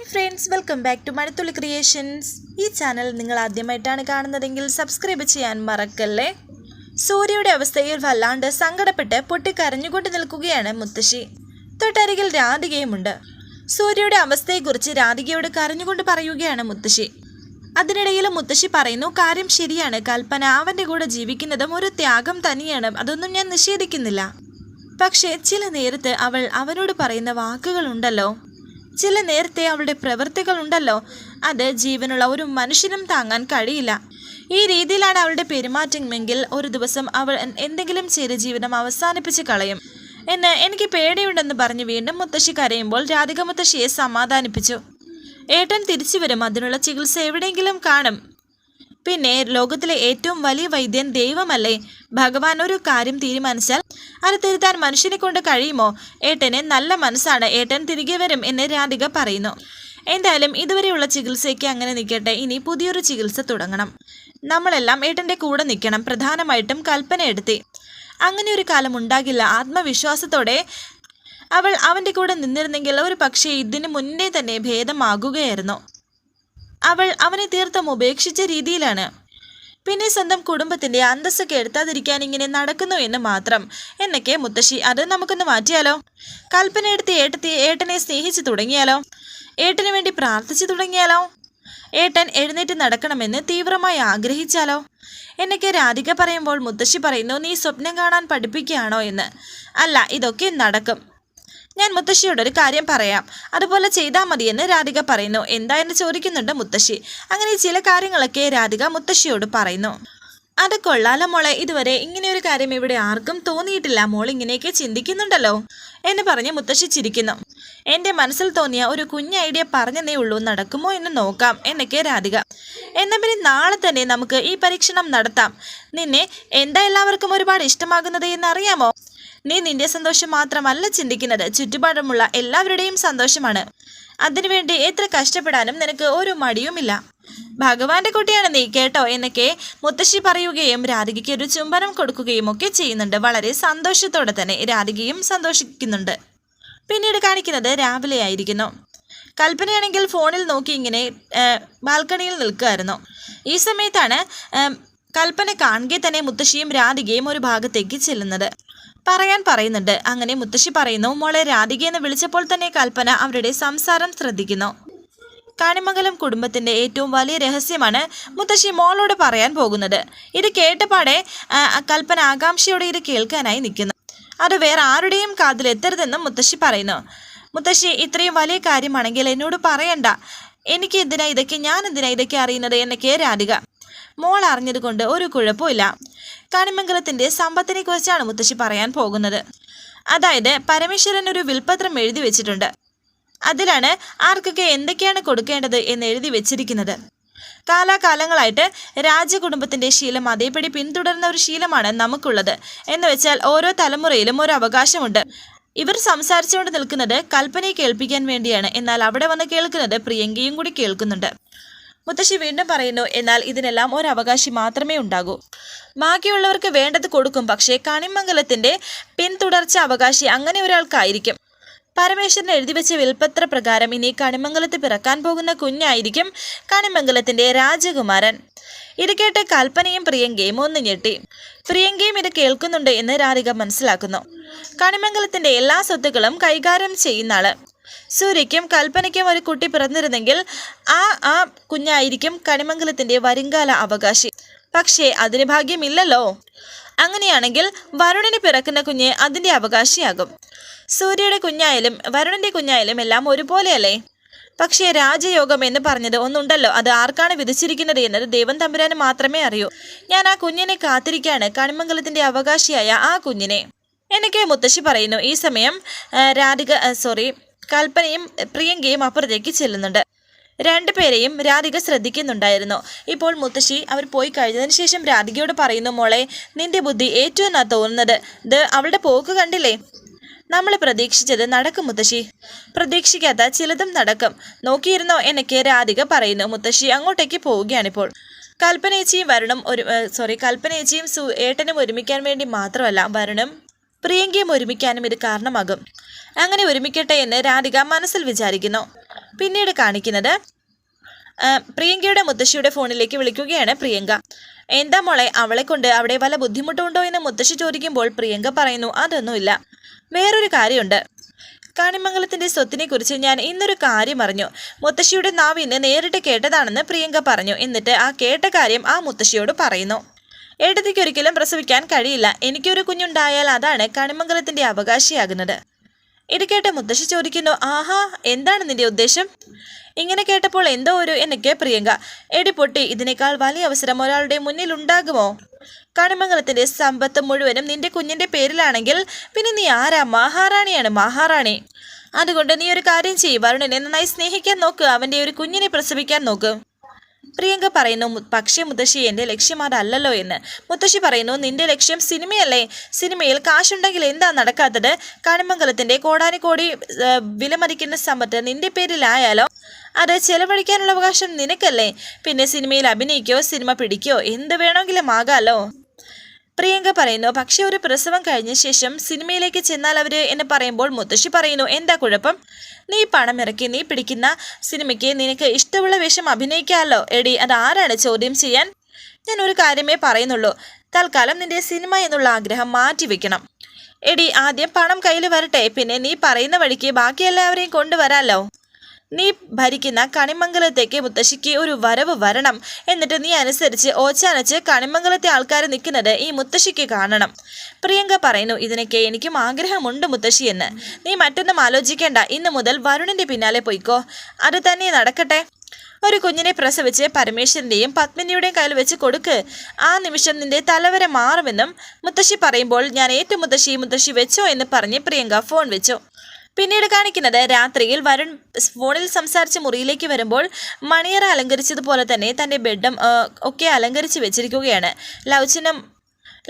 Hi friends welcome back to Mazhathulli creations ഈ channel നിങ്ങൾ ആദ്യമായിട്ടാണ് കാണുന്നതെങ്കിൽ സബ്സ്ക്രൈബ് ചെയ്യാൻ മറക്കല്ലേ? സൂര്യയുടെ അവസ്ഥയിൽ വല്ലാണ്ട് സങ്കടപ്പെട്ട് പൊട്ടിക്കരഞ്ഞുകൊണ്ട് നിൽക്കുകയാണ് മുത്തശ്ശി. തൊട്ടരികിൽ രാധികയുമുണ്ട്. സൂര്യയുടെ അവസ്ഥയെക്കുറിച്ച് രാധികയോട് കരഞ്ഞുകൊണ്ട് പറയുകയാണ് മുത്തശ്ശി. അതിനിടയിൽ മുത്തശ്ശി പറയുന്നു കാര്യം ശരിയാണ്. കൽപ്പന അവന്റെ കൂടെ ജീവിക്കുന്നതും ഒരു ത്യാഗം തന്നെയാണ്. അതൊന്നും ഞാൻ നിഷേധിക്കുന്നില്ല. പക്ഷേ ചില നേരത്ത് അവൾ അവനോട് പറയുന്ന വാക്കുകളുണ്ടല്ലോ ചില നേരത്തെ അവളുടെ പ്രവൃത്തികളുണ്ടല്ലോ അത് ജീവനുള്ള ഒരു മനുഷ്യനും താങ്ങാൻ കഴിയില്ല. ഈ രീതിയിലാണ് അവളുടെ പെരുമാറ്റമെങ്കിൽ ഒരു ദിവസം അവൾ എന്തെങ്കിലും ചെയ്ത് ജീവിതം അവസാനിപ്പിച്ച് കളയും. എന്ന് എനിക്ക് പേടിയുണ്ടെന്ന് പറഞ്ഞ് വീണ്ടും മുത്തശ്ശി കരയുമ്പോൾ രാധിക മുത്തശ്ശിയെ സമാധാനിപ്പിച്ചു. ഏട്ടൻ തിരിച്ചു വരും. അതിനുള്ള ചികിത്സ എവിടെയെങ്കിലും കാണും. പിന്നെ ലോകത്തിലെ ഏറ്റവും വലിയ വൈദ്യൻ ദൈവമല്ലേ? ഭഗവാൻ ഒരു കാര്യം തീരുമാനിച്ചാൽ അത് തിരുത്താൻ മനുഷ്യനെ കൊണ്ട് കഴിയുമോ? ഏട്ടന് നല്ല മനസ്സാണ്. ഏട്ടൻ തിരികെ വരും എന്ന് രാധിക പറയുന്നു. എന്തായാലും ഇതുവരെയുള്ള ചികിത്സയ്ക്ക് അങ്ങനെ നിൽക്കട്ടെ. ഇനി പുതിയൊരു ചികിത്സ തുടങ്ങണം. നമ്മളെല്ലാം ഏട്ടന്റെ കൂടെ നിൽക്കണം. പ്രധാനമായിട്ടും കൽപ്പന എടുത്തി. അങ്ങനെ ഒരു കാലം ഉണ്ടാകില്ല. ആത്മവിശ്വാസത്തോടെ അവൾ അവന്റെ കൂടെ നിന്നിരുന്നെങ്കിൽ ഒരു പക്ഷേ ഇതിനു മുന്നേ തന്നെ ഭേദമാകുകയായിരുന്നു. അവൾ അവനെ തീർത്തും ഉപേക്ഷിച്ച രീതിയിലാണ്. പിന്നെ സ്വന്തം കുടുംബത്തിന്റെ അന്തസ്സ് കെടുത്താതിരിക്കാൻ ഇങ്ങനെ നടക്കുന്നു എന്ന് മാത്രം. എന്നൊക്കെ മുത്തശ്ശി അത് നമുക്കൊന്ന് മാറ്റിയാലോ? കൽപ്പന എടുത്ത് ഏട്ടത്തി ഏട്ടനെ സ്നേഹിച്ചു തുടങ്ങിയാലോ? ഏട്ടന് വേണ്ടി പ്രാർത്ഥിച്ചു തുടങ്ങിയാലോ? ഏട്ടൻ എഴുന്നേറ്റ് നടക്കണമെന്ന് തീവ്രമായി ആഗ്രഹിച്ചാലോ? എന്നൊക്കെ രാധിക പറയുമ്പോൾ മുത്തശ്ശി പറയുന്നു നീ സ്വപ്നം കാണാൻ പഠിപ്പിക്കുകയാണോ എന്ന്? അല്ല ഇതൊക്കെ നടക്കും. ഞാൻ മുത്തശ്ശിയോട് ഒരു കാര്യം പറയാം. അതുപോലെ ചെയ്താൽ മതിയെന്ന് രാധിക പറയുന്നു. എന്താ എന്ന് ചോദിക്കുന്നുണ്ട് മുത്തശ്ശി. അങ്ങനെ ചില കാര്യങ്ങളൊക്കെ രാധിക മുത്തശ്ശിയോട് പറയുന്നു. അത് കൊള്ളാലോ മോളെ. ഇതുവരെ ഇങ്ങനെ ഒരു കാര്യം ഇവിടെ ആർക്കും തോന്നിയിട്ടില്ല. മോൾ ഇങ്ങനെയൊക്കെ ചിന്തിക്കുന്നുണ്ടല്ലോ എന്ന് പറഞ്ഞ് മുത്തശ്ശി ചിരിക്കുന്നു. എന്റെ മനസ്സിൽ തോന്നിയ ഒരു കുഞ്ഞ ഐഡിയ പറഞ്ഞതേ ഉള്ളൂ. നടക്കുമോ എന്ന് നോക്കാം എന്നൊക്കെ രാധിക. എന്നാ പിന്നെ നാളെ തന്നെ നമുക്ക് ഈ പരീക്ഷണം നടത്താം. നിന്നെ എന്താ എല്ലാവർക്കും ഒരുപാട് ഇഷ്ടമാകുന്നത് എന്നറിയാമോ നീ നിന്റെ സന്തോഷം മാത്രമല്ല ചിന്തിക്കുന്നത്. ചുറ്റുപാടുമുള്ള എല്ലാവരുടെയും സന്തോഷമാണ്. അതിനുവേണ്ടി എത്ര കഷ്ടപ്പെടാനും നിനക്ക് ഒരു മടിയുമില്ല. ഭഗവാന്റെ കുട്ടിയാണ് നീ കേട്ടോ എന്നൊക്കെ മുത്തശ്ശി പറയുകയും രാധികയ്ക്ക് ഒരു ചുംബനം കൊടുക്കുകയും ഒക്കെ ചെയ്യുന്നുണ്ട്. വളരെ സന്തോഷത്തോടെ തന്നെ രാധികയും സന്തോഷിക്കുന്നുണ്ട്. പിന്നീട് കാണിക്കുന്നത് രാവിലെ ആയിരിക്കുന്നു. കൽപ്പനയാണെങ്കിൽ ഫോണിൽ നോക്കി ഇങ്ങനെ ബാൽക്കണിയിൽ നിൽക്കുമായിരുന്നു ഈ സമയത്താണ് കൽപ്പന കാണുകെ തന്നെ മുത്തശ്ശിയും രാധികയും ഒരു ഭാഗത്തേക്ക് ചെല്ലുന്നത്. പറയാൻ പറയുന്നുണ്ട്. അങ്ങനെ മുത്തശ്ശി പറയുന്നു മോളെ രാധികയെന്ന് വിളിച്ചപ്പോൾ തന്നെ കൽപ്പന അവരുടെ സംസാരം ശ്രദ്ധിക്കുന്നു. കാണിമംഗലം കുടുംബത്തിന്റെ ഏറ്റവും വലിയ രഹസ്യമാണ് മുത്തശ്ശി മോളോട് പറയാൻ പോകുന്നത്. ഇത് കേട്ടപാടെ കൽപ്പന ആകാംക്ഷയോടെ ഇത് കേൾക്കാനായി നിൽക്കുന്നു. അത് വേറെ ആരുടെയും കാതിൽ എത്തരുതെന്നും മുത്തശ്ശി പറയുന്നു. മുത്തശ്ശി ഇത്രയും വലിയ കാര്യമാണെങ്കിൽ എന്നോട് പറയണ്ട. എനിക്ക് എന്തിനാ ഇതൊക്കെ? ഞാൻ എന്തിനാ ഇതൊക്കെ അറിയുന്നത് എന്നൊക്കെ രാധിക മോൾ അറിഞ്ഞതുകൊണ്ട് ഒരു കുഴപ്പമില്ല കാണിമംഗലത്തിന്റെ സമ്പത്തിനെ കുറിച്ചാണ് മുത്തശ്ശി പറയാൻ പോകുന്നത്. അതായത് പരമേശ്വരൻ ഒരു വിൽപത്രം എഴുതി വെച്ചിട്ടുണ്ട്. അതിലാണ് ആർക്കൊക്കെ എന്തൊക്കെയാണ് കൊടുക്കേണ്ടത് എന്ന് എഴുതി വെച്ചിരിക്കുന്നത്. കാലാകാലങ്ങളായിട്ട് രാജകുടുംബത്തിന്റെ ശീലം അതേപടി പിന്തുടർന്ന ഒരു ശീലമാണ് നമുക്കുള്ളത്. എന്ന് വെച്ചാൽ ഓരോ തലമുറയിലും ഒരു അവകാശമുണ്ട്. ഇവർ സംസാരിച്ചുകൊണ്ട് നിൽക്കുന്നത് കൽപ്പനയെ കേൾപ്പിക്കാൻ വേണ്ടിയാണ്. എന്നാൽ അവിടെ വന്ന് കേൾക്കുന്നത് പ്രിയങ്കയും കൂടി കേൾക്കുന്നുണ്ട്. മുത്തശ്ശി വീണ്ടും പറയുന്നു എന്നാൽ ഇതിനെല്ലാം ഒരു അവകാശി മാത്രമേ ഉണ്ടാകൂ. ബാക്കിയുള്ളവർക്ക് വേണ്ടത് കൊടുക്കും. പക്ഷേ കണിമംഗലത്തിന്റെ പിന്തുടർച്ച അവകാശി അങ്ങനെ ഒരാൾക്കായിരിക്കും. പരമേശ്വരൻ എഴുതി വെച്ച വിൽപ്പത്ര പ്രകാരം ഇനി കണിമംഗലത്ത് പിറക്കാൻ പോകുന്ന കുഞ്ഞായിരിക്കും കണിമംഗലത്തിന്റെ രാജകുമാരൻ. ഇത് കേട്ട് കൽപ്പനയും പ്രിയങ്കയും ഒന്ന് ഞെട്ടി പ്രിയങ്കയും ഇത് കേൾക്കുന്നുണ്ട് എന്ന് രാധിക മനസ്സിലാക്കുന്നു. കണിമംഗലത്തിന്റെ എല്ലാ സ്വത്തുക്കളും കൈകാര്യം ചെയ്യുന്ന ആൾ. സൂര്യയ്ക്കും കൽപ്പനയ്ക്കും ഒരു കുട്ടി പിറന്നിരുന്നെങ്കിൽ ആ ആ കുഞ്ഞായിരിക്കും കണിമംഗലത്തിന്റെ വരുംകാല അവകാശി. പക്ഷേ അതിന് ഭാഗ്യമില്ലല്ലോ. അങ്ങനെയാണെങ്കിൽ വരുണിന് പിറക്കുന്ന കുഞ്ഞ് അതിന്റെ അവകാശിയാകും. സൂര്യയുടെ കുഞ്ഞായാലും വരുണന്റെ കുഞ്ഞായാലും എല്ലാം ഒരുപോലെയല്ലേ? പക്ഷേ രാജയോഗം എന്ന് പറഞ്ഞത് ഒന്നുണ്ടല്ലോ. അത് ആർക്കാണ് വിധിച്ചിരിക്കുന്നത് എന്നത് ദൈവം തമ്പുരാന് മാത്രമേ അറിയൂ. ഞാൻ ആ കുഞ്ഞിനെ കാത്തിരിക്കാണ്. കണിമംഗലത്തിന്റെ അവകാശിയായ ആ കുഞ്ഞിനെ. എന്നൊക്കെ മുത്തശ്ശി പറയുന്നു. ഈ സമയം രാധിക സോറി കൽപ്പനയും പ്രിയങ്കയും അപ്പുറത്തേക്ക് ചെല്ലുന്നുണ്ട്. രണ്ടുപേരെയും രാധിക ശ്രദ്ധിക്കുന്നുണ്ടായിരുന്നു. ഇപ്പോൾ മുത്തശ്ശി അവർ പോയി കഴിഞ്ഞതിന് ശേഷം രാധികയോട് പറയുന്നു മോളെ നിന്റെ ബുദ്ധി ഏറ്റവും തോന്നുന്നത് ഇത് അവളുടെ പോക്ക് കണ്ടില്ലേ? നമ്മൾ പ്രതീക്ഷിച്ചത് നടക്കും മുത്തശ്ശി. പ്രതീക്ഷിക്കാത്ത ചിലതും നടക്കും. നോക്കിയിരുന്നോ എന്നൊക്കെ രാധിക പറയുന്നു. മുത്തശ്ശി അങ്ങോട്ടേക്ക് പോവുകയാണിപ്പോൾ. കൽപ്പനേച്ചിയും വരുണും ഒരു സോറി കൽപ്പനേച്ചിയും സു ഏട്ടനും ഒരുമിക്കാൻ വേണ്ടി മാത്രമല്ല വരുണും പ്രിയങ്കയും ഒരുമിക്കാനും ഇത് കാരണമാകും. അങ്ങനെ ഒരുമിക്കട്ടെ എന്ന് രാധിക മനസ്സിൽ വിചാരിക്കുന്നു. പിന്നീട് കാണിക്കുന്നത് പ്രിയങ്കയുടെ മുത്തശ്ശിയുടെ ഫോണിലേക്ക് വിളിക്കുകയാണ് പ്രിയങ്ക. എന്താ മോളെ അവളെ കൊണ്ട് അവിടെ വല്ല ബുദ്ധിമുട്ടുണ്ടോ എന്ന് മുത്തശ്ശി ചോദിക്കുമ്പോൾ പ്രിയങ്ക പറയുന്നു അതൊന്നുമില്ല. വേറൊരു കാര്യമുണ്ട്. കാണിമംഗലത്തിന്റെ സ്വത്തിനെ കുറിച്ച് ഞാൻ ഇന്നൊരു കാര്യം അറിഞ്ഞു. മുത്തശ്ശിയുടെ നാവിന്ന് നേരിട്ട് കേട്ടതാണെന്ന് പ്രിയങ്ക പറഞ്ഞു. എന്നിട്ട് ആ കേട്ട കാര്യം ആ മുത്തശ്ശിയോട് പറയുന്നു. ഏട്ടത്തിക്ക് ഒരിക്കലും പ്രസവിക്കാൻ കഴിയില്ല. എനിക്കൊരു കുഞ്ഞുണ്ടായാൽ അതാണ് കണിമംഗലത്തിന്റെ അവകാശിയാകുന്നത്. ഇത് കേട്ട് മുത്തശ്ശി ചോദിക്കുന്നു ആഹാ എന്താണ് നിന്റെ ഉദ്ദേശം? ഇങ്ങനെ കേട്ടപ്പോൾ എന്തോ ഒരു എനിക്ക് പ്രിയങ്ക എടി പൊട്ടി ഇതിനേക്കാൾ വലിയ അവസരം ഒരാളുടെ മുന്നിൽ ഉണ്ടാകുമോ? കണിമംഗലത്തിന്റെ സമ്പത്ത് മുഴുവനും നിന്റെ കുഞ്ഞിന്റെ പേരിലാണെങ്കിൽ പിന്നെ നീ ആരാ? മഹാറാണിയാണ് മഹാറാണി. അതുകൊണ്ട് നീ ഒരു കാര്യം ചെയ്യ് വരുണനെ നന്നായി സ്നേഹിക്കാൻ നോക്ക് അവന്റെ ഒരു കുഞ്ഞിനെ പ്രസവിക്കാൻ നോക്ക്. പ്രിയങ്ക പറയുന്നു "മു- പക്ഷേ മുത്തശ്ശി എന്റെ ലക്ഷ്യം അതല്ലല്ലോ എന്ന്. മുത്തശ്ശി പറയുന്നു നിന്റെ ലക്ഷ്യം സിനിമയല്ലേ? സിനിമയിൽ കാശുണ്ടെങ്കിൽ എന്താ നടക്കാത്തത്? കണിമംഗലത്തിന്റെ കോടാനുകോടി വിലമതിക്കുന്ന സമ്പത്ത് നിന്റെ പേരിലായാലോ? അത് ചെലവഴിക്കാനുള്ള അവകാശം നിനക്കല്ലേ? പിന്നെ സിനിമയിൽ അഭിനയിക്കോ സിനിമ പിടിക്കോ എന്ത് വേണമെങ്കിലും ആകാലോ? പ്രിയങ്ക പറയുന്നു പക്ഷെ ഒരു പ്രസവം കഴിഞ്ഞ ശേഷം സിനിമയിലേക്ക് ചെന്നാൽ അവർ എന്ന് പറയുമ്പോൾ മുത്തശ്ശി പറയുന്നു എന്താ കുഴപ്പം? നീ പണം ഇറക്കി നീ പിടിക്കുന്ന സിനിമയ്ക്ക് നിനക്ക് ഇഷ്ടമുള്ള വേഷം അഭിനയിക്കാമല്ലോ. എടി അത് ആരാണ് ചോദ്യം ചെയ്യാൻ? ഞാൻ ഒരു കാര്യമേ പറയുന്നുള്ളൂ തൽക്കാലം നിന്റെ സിനിമ എന്നുള്ള ആഗ്രഹം മാറ്റിവെക്കണം എടി ആദ്യം പണം കയ്യിൽ വരട്ടെ പിന്നെ നീ പറയുന്ന വഴിക്ക് ബാക്കി എല്ലാവരെയും കൊണ്ടുവരാമല്ലോ. നീ ഭരിക്കുന്ന കണിമംഗലത്തേക്ക് മുത്തശ്ശിക്ക് ഒരു വരവ് വരണം. എന്നിട്ട് നീ അനുസരിച്ച് ഓച്ചാനച്ച് കണിമംഗലത്തെ ആൾക്കാർ നിൽക്കുന്നത് ഈ മുത്തശ്ശിക്ക് കാണണം. പ്രിയങ്ക പറയുന്നു ഇതിനൊക്കെ എനിക്കും ആഗ്രഹമുണ്ട് മുത്തശ്ശി എന്ന്. നീ മറ്റൊന്നും ആലോചിക്കേണ്ട. ഇന്ന് മുതൽ വരുണിന്റെ പിന്നാലെ പോയിക്കോ. അത് തന്നെ നടക്കട്ടെ. ഒരു കുഞ്ഞിനെ പ്രസവിച്ച് പരമേശ്വരന്റെയും പത്മിനിയുടെയും കയ്യിൽ വെച്ച് കൊടുക്ക്. ആ നിമിഷം നിന്റെ തലവരെ മാറുമെന്നും മുത്തശ്ശി പറയുമ്പോൾ ഞാൻ ഏറ്റവും മുത്തശ്ശി മുത്തശ്ശി വെച്ചോ എന്ന് പറഞ്ഞ് പ്രിയങ്ക ഫോൺ വെച്ചു. പിന്നീട് കാണിക്കുന്നത് രാത്രിയിൽ വരുൺ ഫോണിൽ സംസാരിച്ച് മുറിയിലേക്ക് വരുമ്പോൾ മണിയറ അലങ്കരിച്ചതുപോലെ തന്നെ തന്റെ ബെഡും ഒക്കെ അലങ്കരിച്ച് വെച്ചിരിക്കുകയാണ്. ലൗചിനം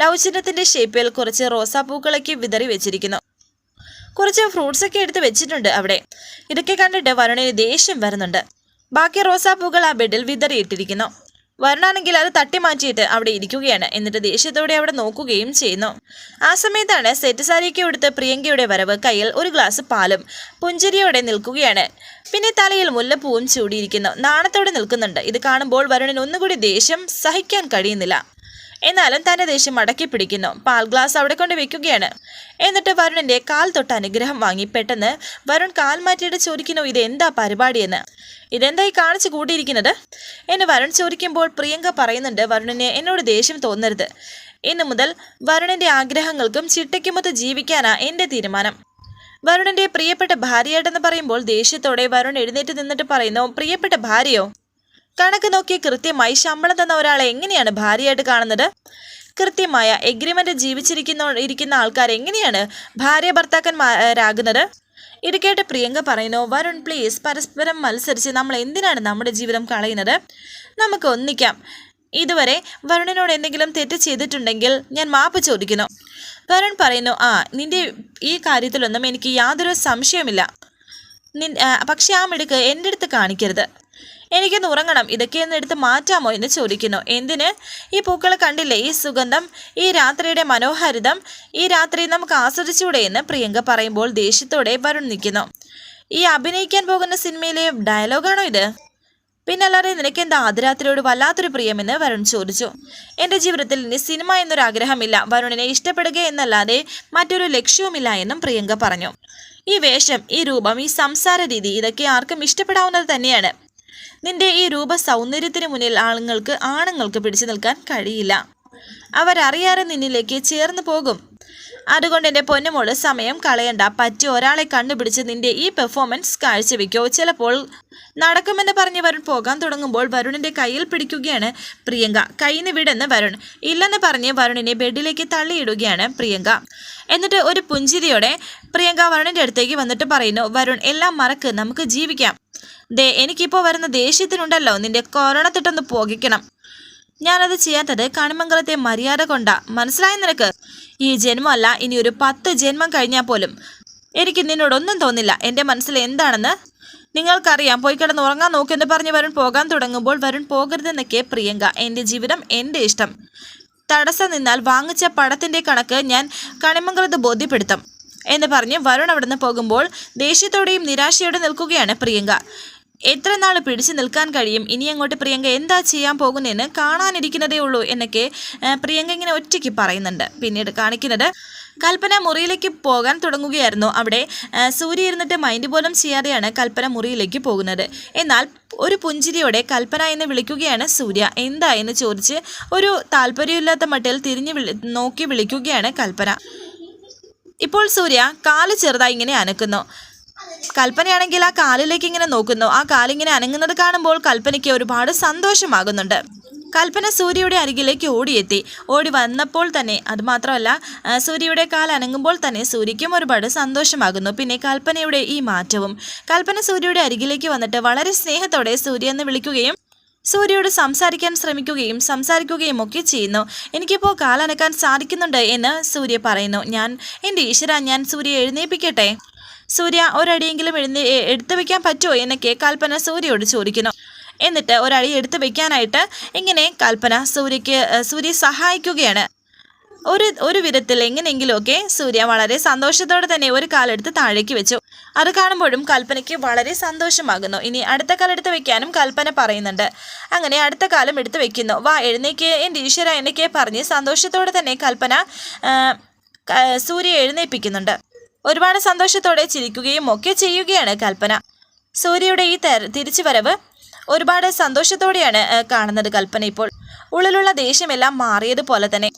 ലൗചിനത്തിന്റെ ഷേപ്പിൽ കുറച്ച് റോസാപ്പൂക്കളൊക്കെ വിതറി വെച്ചിരിക്കുന്നു. കുറച്ച് ഫ്രൂട്ട്സ് ഒക്കെ എടുത്ത് വെച്ചിട്ടുണ്ട് അവിടെ. ഇതൊക്കെ കണ്ടിട്ട് വരുണിന് ദേഷ്യം വരുന്നുണ്ട്. ബാക്കി റോസാപ്പൂക്കൾ ആ ബെഡിൽ വിതറിയിട്ടിരിക്കുന്നു. വരുണാണെങ്കിൽ അത് തട്ടി മാറ്റിയിട്ട് അവിടെ ഇരിക്കുകയാണ്. എന്നിട്ട് ദേഷ്യത്തോടെ അവിടെ നോക്കുകയും ചെയ്യുന്നു. ആ സമയത്താണ് സെറ്റ് സാരിയൊക്കെ എടുത്ത് പ്രിയങ്കയുടെ വരവ് കയ്യിൽ ഒരു ഗ്ലാസ് പാലും പുഞ്ചിരിയോടെ നിൽക്കുകയാണ്. പിന്നെ തലയിൽ മുല്ലപ്പൂവും ചൂടിയിരിക്കുന്നു. നാണത്തോടെ നിൽക്കുന്നുണ്ട്. ഇത് കാണുമ്പോൾ വരുണിന് ഒന്നുകൂടി ദേഷ്യം സഹിക്കാൻ കഴിയുന്നില്ല. എന്നാലും തന്റെ ദേഷ്യം മടക്കി പിടിക്കുന്നു. പാൽ ഗ്ലാസ് അവിടെ കൊണ്ട് വെക്കുകയാണ്. എന്നിട്ട് വരുണിന്റെ കാൽ തൊട്ട് അനുഗ്രഹം വാങ്ങി. പെട്ടെന്ന് വരുൺ കാൽ മാറ്റിയിട്ട് ചോദിക്കുന്നു ഇത് എന്താ പരിപാടിയെന്ന് ഇതെന്തായി കാണിച്ചു കൂട്ടിയിരിക്കുന്നത്? എന്ന് വരുൺ ചോദിക്കുമ്പോൾ പ്രിയങ്ക പറയുന്നുണ്ട് വരുണിന് എന്നോട് ദേഷ്യം തോന്നരുത്. ഇന്നു മുതൽ വരുണിന്റെ ആഗ്രഹങ്ങൾക്കും ചിട്ടയ്ക്കുമൊത്ത് ജീവിക്കാനാ എന്റെ തീരുമാനം. വരുണിന്റെ പ്രിയപ്പെട്ട ഭാര്യയായിട്ടെന്ന് പറയുമ്പോൾ ദേഷ്യത്തോടെ വരുൺ എഴുന്നേറ്റ് നിന്നിട്ട് പറയുന്നു പ്രിയപ്പെട്ട ഭാര്യയോ കണക്ക് നോക്കി കൃത്യമായി ശമ്പളം തന്ന ഒരാളെ എങ്ങനെയാണ് ഭാര്യയായിട്ട് കാണുന്നത്? കൃത്യമായ എഗ്രിമെന്റ് ജീവിച്ചിരിക്കുന്ന ഇരിക്കുന്ന ആൾക്കാർ എങ്ങനെയാണ് ഭാര്യ ഭർത്താക്കന്മാരാകുന്നത് ഇത് കേട്ട് പ്രിയങ്ക പറയുന്നു വരുൺ പ്ലീസ് പരസ്പരം മത്സരിച്ച് നമ്മൾ എന്തിനാണ് നമ്മുടെ ജീവിതം കളയുന്നത്? നമുക്ക് ഒന്നിക്കാം. ഇതുവരെ വരുണിനോട് എന്തെങ്കിലും തെറ്റ് ചെയ്തിട്ടുണ്ടെങ്കിൽ ഞാൻ മാപ്പ് ചോദിക്കുന്നു. വരുൺ പറയുന്നു ആ നിന്റെ ഈ കാര്യത്തിലൊന്നും എനിക്ക് യാതൊരു സംശയമില്ല പക്ഷെ ആ മിടുക്ക് എന്റെ അടുത്ത് കാണിക്കരുത്. എനിക്കൊന്ന് ഉറങ്ങണം. ഇതൊക്കെ ഒന്ന് എടുത്ത് മാറ്റാമോ എന്ന് ചോദിക്കുന്നു. എന്തിന്? ഈ പൂക്കൾ കണ്ടില്ലേ? ഈ സുഗന്ധം ഈ രാത്രിയുടെ മനോഹാരിതം ഈ രാത്രി നമുക്ക് ആസ്വദിച്ചൂടെ എന്ന് പ്രിയങ്ക പറയുമ്പോൾ ദേഷ്യത്തോടെ വരുൺ നിൽക്കുന്നു. ഈ അഭിനയിക്കാൻ പോകുന്ന സിനിമയിലെ ഡയലോഗാണോ ഇത്? പിന്നല്ലാതെ നിനക്ക് എന്താ അതിരാത്രിയോട് വല്ലാത്തൊരു പ്രിയമെന്ന് വരുൺ ചോദിച്ചു. എന്റെ ജീവിതത്തിൽ ഇനി സിനിമ എന്നൊരു ആഗ്രഹമില്ല വരുണിനെ ഇഷ്ടപ്പെടുക എന്നല്ലാതെ മറ്റൊരു ലക്ഷ്യവുമില്ല എന്നും പ്രിയങ്ക പറഞ്ഞു. ഈ വേഷം ഈ രൂപം ഈ സംസാര രീതി ഇതൊക്കെ ആർക്കും ഇഷ്ടപ്പെടാവുന്നത് തന്നെയാണ്. നിന്റെ ഈ രൂപ സൗന്ദര്യത്തിന് മുന്നിൽ ആളുകൾക്ക് ആണുങ്ങൾക്ക് പിടിച്ചു നിൽക്കാൻ കഴിയില്ല. അവരറിയാതെ നിന്നിലേക്ക് ചേർന്ന് പോകും. അതുകൊണ്ട് എന്റെ പൊന്നുമോൾ സമയം കളയണ്ട. പറ്റി ഒരാളെ കണ്ടുപിടിച്ച് നിന്റെ ഈ പെർഫോമൻസ് കാഴ്ചവെക്കോ ചിലപ്പോൾ നടക്കുമെന്ന് പറഞ്ഞ് വരുൺ പോകാൻ തുടങ്ങുമ്പോൾ വരുണിന്റെ കയ്യിൽ പിടിക്കുകയാണ് പ്രിയങ്ക. കൈന്ന് വിടെന്ന് വരുൺ. ഇല്ലെന്ന് പറഞ്ഞ് വരുണിനെ ബെഡിലേക്ക് തള്ളിയിടുകയാണ് പ്രിയങ്ക. എന്നിട്ട് ഒരു പുഞ്ചിരിയോടെ പ്രിയങ്ക വരുണിന്റെ അടുത്തേക്ക് വന്നിട്ട് പറയുന്നു വരുൺ എല്ലാം മറക്ക്. നമുക്ക് ജീവിക്കാം. ദേ എനിക്കിപ്പോൾ വരുന്ന ദേഷ്യത്തിനുണ്ടല്ലോ. നിന്റെ കൊറോണ തിട്ടൊന്ന് പോകിക്കണം. ഞാനത് ചെയ്യാത്തത് കണിമംഗലത്തെ മര്യാദ കൊണ്ടാ. മനസ്സിലായ നിനക്ക്? ഈ ജന്മമല്ല ഇനി ഒരു പത്ത് ജന്മം കഴിഞ്ഞാൽ പോലും. എനിക്ക് നിന്നോടൊന്നും തോന്നില്ല. എന്റെ മനസ്സിൽ എന്താണെന്ന്? നിങ്ങൾക്കറിയാം പോയി കിടന്ന് ഉറങ്ങാൻ നോക്കിയെന്ന് പറഞ്ഞ് വരുൺ പോകാൻ തുടങ്ങുമ്പോൾ വരുൺ പോകരുതെന്നൊക്കെ പ്രിയങ്ക എന്റെ ജീവിതം എന്റെ ഇഷ്ടം. തടസ്സം നിന്നാൽ വാങ്ങിച്ച പടത്തിന്റെ കണക്ക് ഞാൻ കണിമംഗലത്ത് ബോധ്യപ്പെടുത്തും എന്ന് പറഞ്ഞ് വരുൺ അവിടുന്ന് പോകുമ്പോൾ ദേഷ്യത്തോടെയും നിരാശയോടെ നിൽക്കുകയാണ് പ്രിയങ്ക. എത്ര നാൾ പിടിച്ചു നിൽക്കാൻ കഴിയും? ഇനി അങ്ങോട്ട് പ്രിയങ്ക എന്താ ചെയ്യാൻ പോകുന്നതെന്ന് കാണാനിരിക്കുന്നതേ ഉള്ളൂ എന്നൊക്കെ പ്രിയങ്ക ഇങ്ങനെ ഒറ്റയ്ക്ക് പറയുന്നുണ്ട്. പിന്നീട് കാണിക്കുന്നത് കൽപ്പന മുറിയിലേക്ക് പോകാൻ തുടങ്ങുകയായിരുന്നു അവിടെ. സൂര്യ ഇരുന്നിട്ട് മൈൻഡ് പോലും ചെയ്യാതെയാണ് കൽപ്പന മുറിയിലേക്ക് പോകുന്നത്. എന്നാൽ ഒരു പുഞ്ചിരിയോടെ കൽപ്പന എന്ന് വിളിക്കുകയാണ് സൂര്യ. എന്താ എന്ന് ചോദിച്ച് ഒരു താല്പര്യമില്ലാത്ത മട്ടിൽ തിരിഞ്ഞു നോക്കി വിളിക്കുകയാണ് കൽപ്പന. ഇപ്പോൾ സൂര്യ കാൽ ചെറുതായി ഇങ്ങനെ അനക്കുന്നു. കൽപ്പനയാണെങ്കിൽ ആ കാലിലേക്ക് ഇങ്ങനെ നോക്കുന്നു. ആ കാലിങ്ങനെ അനങ്ങുന്നത് കാണുമ്പോൾ കൽപ്പനയ്ക്ക് ഒരുപാട് സന്തോഷമാകുന്നുണ്ട്. കൽപ്പന സൂര്യയുടെ അരികിലേക്ക് ഓടിയെത്തി. ഓടി വന്നപ്പോൾ തന്നെ അതുമാത്രമല്ല സൂര്യയുടെ കാൽ അനങ്ങുമ്പോൾ തന്നെ സൂര്യയ്ക്കും ഒരുപാട് സന്തോഷമാകുന്നു. പിന്നെ കൽപ്പനയുടെ ഈ മാറ്റവും. കൽപ്പന സൂര്യയുടെ അരികിലേക്ക് വന്നിട്ട് വളരെ സ്നേഹത്തോടെ സൂര്യ എന്ന് വിളിക്കുകയും സൂര്യയോട് സംസാരിക്കാൻ ശ്രമിക്കുകയും സംസാരിക്കുകയും ഒക്കെ ചെയ്യുന്നു. എനിക്കിപ്പോൾ കാലനക്കാൻ സാധിക്കുന്നുണ്ട് എന്ന് സൂര്യ പറയുന്നു. ഞാൻ എന്റെ ഈശ്വര ഞാൻ സൂര്യ എഴുന്നേൽപ്പിക്കട്ടെ? സൂര്യ ഒരടിയെങ്കിലും എഴുന്നേ എ- എടുത്തു വെക്കാൻ പറ്റുമോ? എന്നൊക്കെ കൽപ്പന സൂര്യയോട് ചോദിക്കുന്നു. എന്നിട്ട് ഒരടി എടുത്തു വെക്കാനായിട്ട് ഇങ്ങനെ കൽപ്പന സൂര്യക്ക് സൂര്യ സഹായിക്കുകയാണ്. ഒരു ഒരു വിധത്തിൽ എങ്ങനെയെങ്കിലുമൊക്കെ സൂര്യ വളരെ സന്തോഷത്തോടെ തന്നെ ഒരു കാലെടുത്ത് താഴേക്ക് വെച്ചു. അത് കാണുമ്പോഴും കൽപ്പനയ്ക്ക് വളരെ സന്തോഷമാകുന്നു. ഇനി അടുത്ത കാലെടുത്ത് വെക്കാനും കൽപ്പന പറയുന്നുണ്ട്. അങ്ങനെ അടുത്ത കാലം എടുത്ത് വെക്കുന്നു. വാ എഴുന്നേക്ക്. എന്റെ ഈശ്വര എന്നൊക്കെ പറഞ്ഞ് സന്തോഷത്തോടെ തന്നെ കൽപ്പന സൂര്യ എഴുന്നേൽപ്പിക്കുന്നുണ്ട്. ഒരുപാട് സന്തോഷത്തോടെ ചിരിക്കുകയും ഒക്കെ ചെയ്യുകയാണ് കൽപ്പന. സൂര്യയുടെ ഈ തെര- തിരിച്ചുവരവ് ഒരുപാട് സന്തോഷത്തോടെയാണ് കാണുന്നത് കൽപ്പന ഇപ്പോൾ. ഉള്ളിലുള്ള ദേഷ്യമെല്ലാം മാറിയതുപോലെ തന്നെ.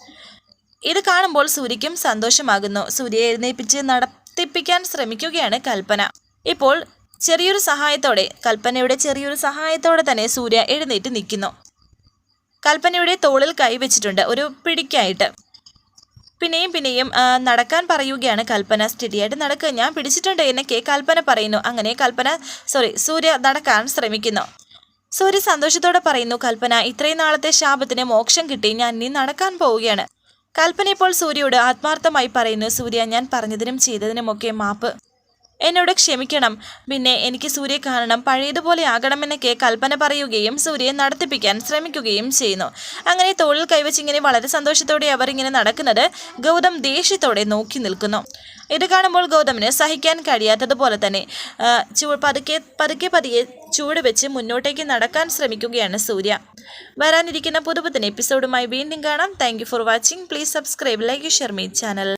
ഇത് കാണുമ്പോൾ സൂര്യയ്ക്കും സന്തോഷമാകുന്നു. സൂര്യയെ എഴുന്നേൽപ്പിച്ച് നടത്തിപ്പിക്കാൻ ശ്രമിക്കുകയാണ് കൽപ്പന. ഇപ്പോൾ ചെറിയൊരു സഹായത്തോടെ കൽപ്പനയുടെ ചെറിയൊരു സഹായത്തോടെ തന്നെ സൂര്യ എഴുന്നേറ്റ് നിൽക്കുന്നു. കൽപ്പനയുടെ തോളിൽ കൈവച്ചിട്ടുണ്ട് ഒരു പിടിക്കായിട്ട്. പിന്നെയും പിന്നെയും നടക്കാൻ പറയുകയാണ് കൽപ്പന. സ്റ്റഡിയായിട്ട് നടക്കുക ഞാൻ പിടിച്ചിട്ടുണ്ട്. എന്നൊക്കെ കൽപ്പന പറയുന്നു. അങ്ങനെ കൽപ്പന സോറി സൂര്യ നടക്കാൻ ശ്രമിക്കുന്നു. സൂര്യ സന്തോഷത്തോടെ പറയുന്നു കൽപ്പന ഇത്രയും നാളത്തെ ശാപത്തിന് മോക്ഷം കിട്ടി. ഞാൻ ഇനി നടക്കാൻ പോവുകയാണ്. കൽപ്പന ഇപ്പോൾ സൂര്യയോട് ആത്മാർത്ഥമായി പറയുന്നു സൂര്യ ഞാൻ പറഞ്ഞതിനും ചെയ്തതിനുമൊക്കെ മാപ്പ് എന്നോട് ക്ഷമിക്കണം. പിന്നെ എനിക്ക് സൂര്യ കാരണം പഴയതുപോലെ ആകണമെന്നൊക്കെ കൽപ്പന പറയുകയും സൂര്യയെ നടത്തിപ്പിക്കാൻ ശ്രമിക്കുകയും ചെയ്യുന്നു. അങ്ങനെ തോളിൽ കൈവച്ച് ഇങ്ങനെ വളരെ സന്തോഷത്തോടെ അവർ ഇങ്ങനെ നടക്കുന്നത് ഗൗതം ദേഷ്യത്തോടെ നോക്കി നിൽക്കുന്നു. ഇത് കാണുമ്പോൾ ഗൗതമിന് സഹിക്കാൻ കഴിയാത്തതുപോലെ തന്നെ ചൂ പതുക്കെ പതുക്കെ പതിയെ ചൂട് വെച്ച് മുന്നോട്ടേക്ക് നടക്കാൻ ശ്രമിക്കുകയാണ് സൂര്യ. വരാനിരിക്കുന്ന പുതുപുത്തൻ എപ്പിസോഡുമായി വീണ്ടും കാണാം. Thank for watching please subscribe like share me channel